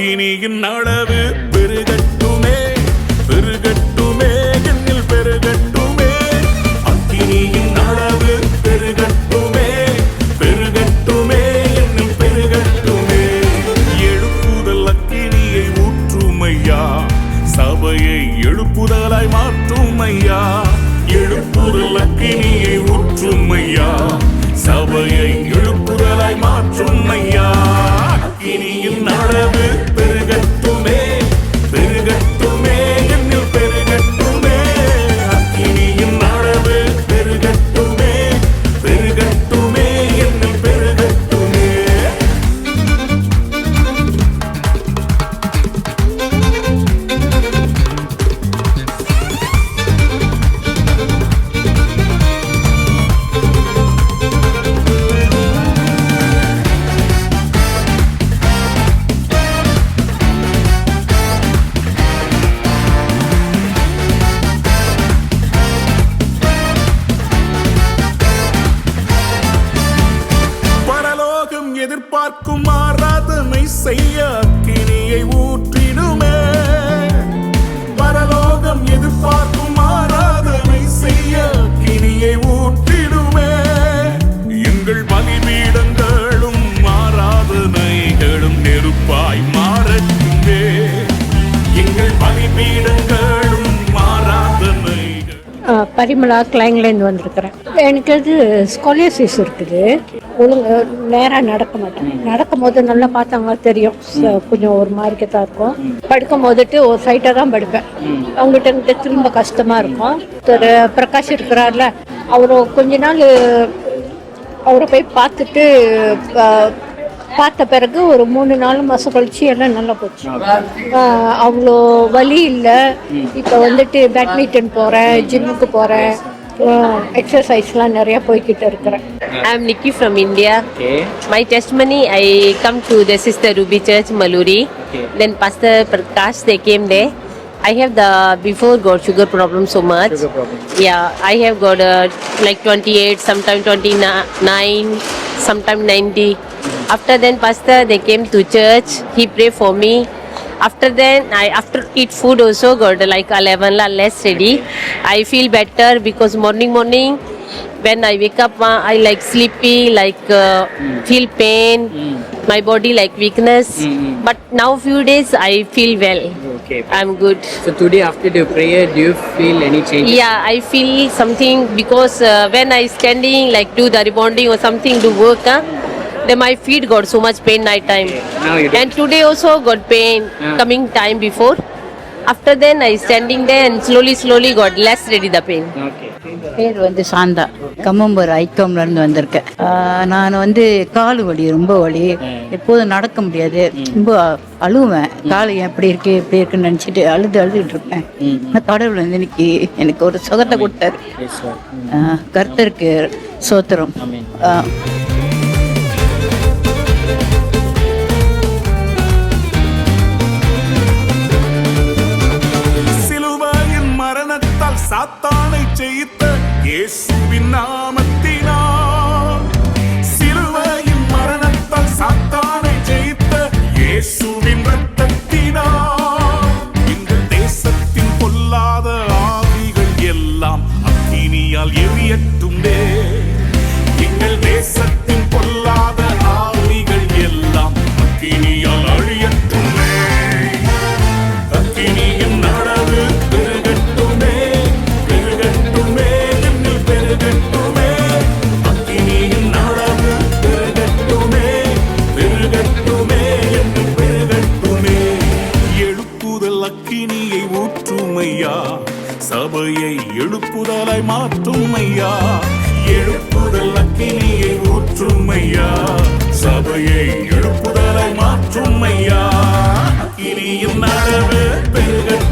அக்கினியின் அளவு பெருகட்டுமே பெருகட்டுமே என்னில் பெருகட்டுமே. அக்கினியின் அளவு பெருகட்டுமே பெருகட்டுமே என்னில் பெருகட்டுமே. எழுப்புதல் அக்கினியை ஊற்றுமையா சபையை எழுப்புதலாய் மாற்றுமையா. எழுப்புதல் அக்கினியை பலிபீடங்களும் ஆராதனைகளும் நெருப்பாய் மாறட்டுமே. எங்கள் பலிபீடங்களும் ஆராதனைகள். பரிமளா கிளைங்லேருந்து வந்திருக்கிறேன். எனக்கு இது ஸ்கொலியசிஸ் இருக்குது. ஒழுங்கு நேராக நடக்க மாட்டேன். நடக்கும் போது நல்லா பார்த்தாங்க தெரியும். ச- கொஞ்சம் ஒரு மாதிரிக்கு தான் இருக்கும். படுக்கும் போதுட்டு ஒரு சைட்டாக தான் படுப்பேன். அவங்ககிட்ட திரும்ப கஷ்டமாக இருக்கும். ஒரு பிரகாஷ் இருக்கிறார்ல அவர் கொஞ்ச நாள் அவரை போய் பார்த்துட்டு பார்த்த பிறகு ஒரு மூணு நாலு மாதம் கழிச்சு எல்லாம் நல்லா போச்சு அவ்வளோ வலி இல்லை இப்போ வந்துட்டு பேட்மிண்டன் போகிறேன் ஜிம்முக்கு போகிறேன் எக்ஸசைஸ்லாம் நிறைய போய்கிட்டு இருக்கிறேன் I'm Nikki from India. Okay. My testimony, I come to the Sister Ruby Church, Maluri. Okay. Then Pastor Prakash, they came there. I have the before got sugar problem so much. Sugar problem. Yeah, I have got uh, like 28, sometime 29, sometime 90. After then, Pastor, they came to church. He prayed for me. After then, I after eat food also got like 11 la less ready. I feel better because morning morning when I wake up, uh, I like sleepy, like uh, feel pain, my body like weakness. Mm. But now few days I feel well. Okay. I'm good. So today after the prayer, do you feel any change? Yeah, I feel something because uh, when I standing like do the rebonding or something do work, huh, then my feet got so much pain night time. Now you don't. And today also got pain Yeah. coming time before. After then I standing there and slowly slowly got less ready the pain. பேர் வந்து சாந்தா. கம்மம்பூர் ஐக்கம்ல இருந்து வந்திருக்கேன். ஆஹ் நான் வந்து கால் வலி ரொம்ப வலி. எப்போதும் நடக்க முடியாது. ரொம்ப அழுவேன். கால் ஏன் இப்படி இருக்கு இப்படி இருக்குன்னு நினைச்சிட்டு அழுது அழுதுட்டு இருப்பேன். ஆனா கடவுள் வந்து இன்னைக்கு எனக்கு ஒரு சுகத்தை கொடுத்தாரு. ஆஹ் கர்த்தருக்கு சோத்திரம். Amen. ஆஹ் ஜெயித்த இயேசுவின் நாமத்தினால். சிலுவையின் மரணத்தால் சாத்தானை ஜெயித்த இயேசுவின் எழுப்புதல் அக்கினியை ஊற்றுமையா? சபையை எழுப்புதலாய் மாற்றுமையா? எழுப்புதல் அக்கினியை ஊற்றுமையா? சபையை எழுப்புதலாய் மாற்றுமையா? அக்கினியின் நடவு பெருகட்டுமே.